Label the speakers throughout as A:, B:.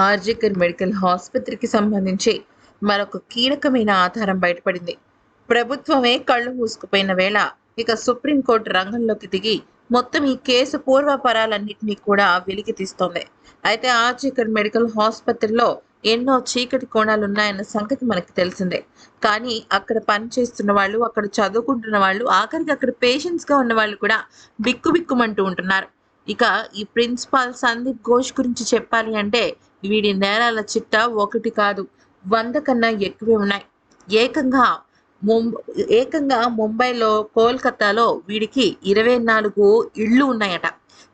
A: RG Kar medical ఆసుపత్రికి సంబంధించి మరొక కీలకమైన ఆధారం బయటపడింది. ప్రభుత్వమే కళ్ళు మూసుకుపోయిన వేళ ఇక సుప్రీంకోర్టు రంగంలోకి దిగి మొత్తం ఈ కేసు పూర్వపరాలన్నింటినీ కూడా వెలికి తీస్తోంది. అయితే ఆర్జికర్ మెడికల్ ఆసుపత్రిలో ఎన్నో చీకటి కోణాలు ఉన్నాయన్న సంగతి మనకు తెలిసిందే. కానీ అక్కడ పనిచేస్తున్న వాళ్ళు అక్కడ చదువుకుంటున్న వాళ్ళు ఆఖరికి అక్కడ పేషెంట్స్గా ఉన్న వాళ్ళు కూడా బిక్కుబిక్కుమంటూ ఉంటున్నారు. ఇక ఈ ప్రిన్సిపాల్ సందీప్ ఘోష్ గురించి చెప్పాలి అంటే వీడి నేరాల చిట్ట ఒకటి కాదు వంద కన్నా ఎక్కువే ఉన్నాయి. ఏకంగా ఏకంగా ముంబైలో కోల్కతాలో వీడికి ఇరవై నాలుగు ఇళ్ళు ఉన్నాయట.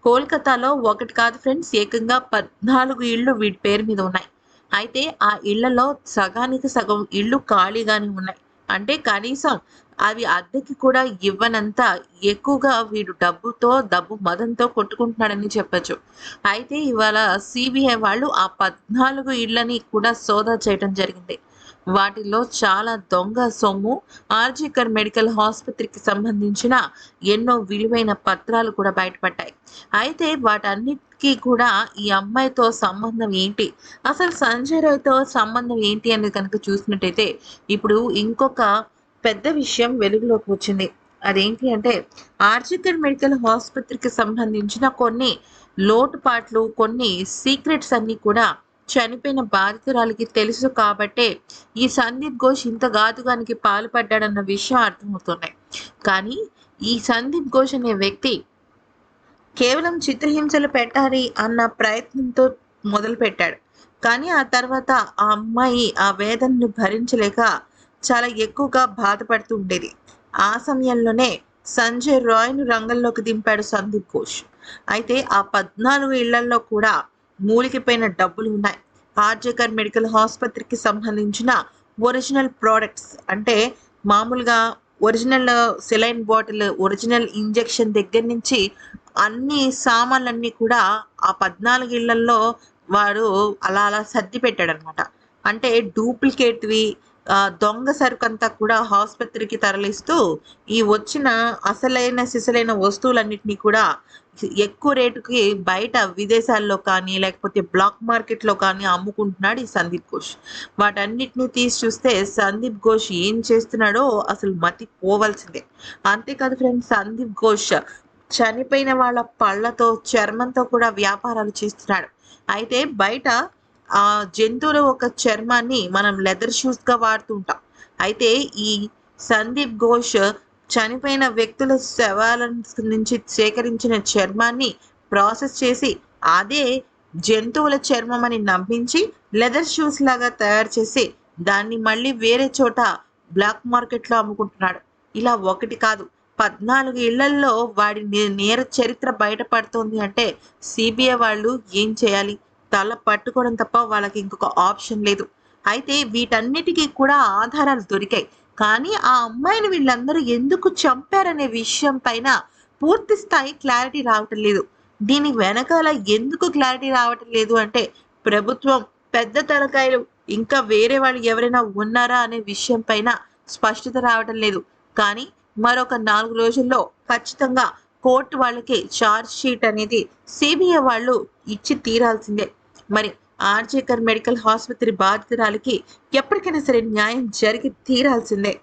A: కోల్కతాలో ఒకటి కాదు ఫ్రెండ్స్ ఏకంగా పద్నాలుగు ఇళ్ళు వీడి పేరు మీద ఉన్నాయి. అయితే ఆ ఇళ్ళలో సగానికి సగం ఇళ్ళు ఖాళీగానే ఉన్నాయి. అంటే కనీసం అవి అద్దెకి కూడా ఇవ్వనంత ఎక్కువగా వీడు డబ్బుతో డబ్బు మదంతో కొట్టుకుంటున్నాడని చెప్పొచ్చు. అయితే ఇవాళ సిబిఐ వాళ్ళు ఆ పద్నాలుగు ఇళ్ళని కూడా సోదా చేయడం జరిగింది. వాటిలో చాలా దొంగ సొమ్ము ఆర్జికర్ మెడికల్ ఆసుపత్రికి సంబంధించిన ఎన్నో విలువైన పత్రాలు కూడా బయటపడ్డాయి. అయితే కి కూడా ఈ అమ్మాయితో సంబంధం ఏంటి? అసలు సంజయ్ రాయ్తో సంబంధం ఏంటి అనేది కనుక చూసినట్టయితే ఇప్పుడు ఇంకొక పెద్ద విషయం వెలుగులోకి వచ్చింది. అదేంటి అంటే ఆర్జికర్ మెడికల్ ఆసుపత్రికి సంబంధించిన కొన్ని లోటుపాట్లు కొన్ని సీక్రెట్స్ అన్నీ కూడా చనిపోయిన బాధితురాలికి తెలుసు కాబట్టే ఈ సందీప్ ఘోష్ ఇంత ఘాతుకానికి పాల్పడ్డాడన్న విషయం అర్థమవుతున్నాయి. కానీ ఈ సందీప్ ఘోష్ అనే వ్యక్తి కేవలం చిత్రహింసలు పెట్టాలి అన్న ప్రయత్నంతో మొదలుపెట్టాడు. కానీ ఆ తర్వాత ఆ అమ్మాయి ఆ వేదనను భరించలేక చాలా ఎక్కువగా బాధపడుతూ ఉండేది. ఆ సమయంలోనే సంజయ్ రాయ్ను రంగంలోకి దింపాడు సందీప్ ఘోష్. అయితే ఆ పద్నాలుగు ఇళ్ళలో కూడా మూలికపోయిన డబ్బులు ఉన్నాయి. ఆర్జేకర్ మెడికల్ ఆసుపత్రికి సంబంధించిన ఒరిజినల్ ప్రోడక్ట్స్ అంటే మామూలుగా original saline bottle original injection దగ్గర నుంచి అన్ని సామాన్లన్నీ కూడా ఆ పద్నాలుగు ఇళ్ళలో వాడు అలా అలా సర్ది పెట్టాడు అనమాట అంటే డూప్లికేట్వి దొంగ సరుకు అంతా కూడా ఆసుపత్రికి తరలిస్తూ ఈ వచ్చిన అసలైన సిసలైన వస్తువులన్నింటినీ కూడా ఎక్కువ రేటుకి బయట విదేశాల్లో కానీ లేకపోతే బ్లాక్ మార్కెట్లో కానీ అమ్ముకుంటున్నాడు ఈ సందీప్ ఘోష్. వాటన్నిటిని తీసి చూస్తే సందీప్ ఘోష్ ఏం చేస్తున్నాడో అసలు మతి పోవలసిందే అంతేకాదు ఫ్రెండ్స్ సందీప్ ఘోష్ చనిపోయిన వాళ్ళ పళ్ళతో చర్మంతో కూడా వ్యాపారాలు చేస్తున్నాడు. అయితే బయట ఆ జంతువుల ఒక చర్మాన్ని మనం లెదర్ షూస్గా వాడుతుంటాం. అయితే ఈ సందీప్ ఘోష్ చనిపోయిన వ్యక్తుల శవాల నుంచి సేకరించిన చర్మాన్ని ప్రాసెస్ చేసి అదే జంతువుల చర్మం అని నమ్మించి లెదర్ షూస్ లాగా తయారు చేసి దాన్ని మళ్ళీ వేరే చోట బ్లాక్ మార్కెట్లో అమ్ముకుంటున్నాడు. ఇలా ఒకటి కాదు. పద్నాలుగు ఇళ్ళల్లో వాడి నేర చరిత్ర బయటపడుతోంది అంటే సిబిఐ వాళ్ళు ఏం చేయాలి? తల పట్టుకోవడం తప్ప వాళ్ళకి ఇంకొక ఆప్షన్ లేదు. అయితే వీటన్నిటికీ కూడా ఆధారాలు దొరికాయి. కానీ ఆ అమ్మాయిని వీళ్ళందరూ ఎందుకు చంపారనే విషయం పైన పూర్తి స్థాయి క్లారిటీ రావటం లేదు. దీని వెనకాల ఎందుకు క్లారిటీ రావటం లేదు అంటే ప్రభుత్వం పెద్ద తలకాయలు ఇంకా వేరే వాళ్ళు ఎవరైనా ఉన్నారా అనే విషయం పైన స్పష్టత రావటం లేదు. కానీ మరొక నాలుగు రోజుల్లో ఖచ్చితంగా కోర్టు వాళ్ళకి ఛార్జ్ షీట్ అనేది సిబిఐ వాళ్ళు ఇచ్చి తీరాల్సిందే. మరి ఆర్జేకర్ మెడికల్ ఆసుపత్రి బాధితురాలకి ఎప్పటికైనా సరే న్యాయం జరిగి తీరాల్సిందే.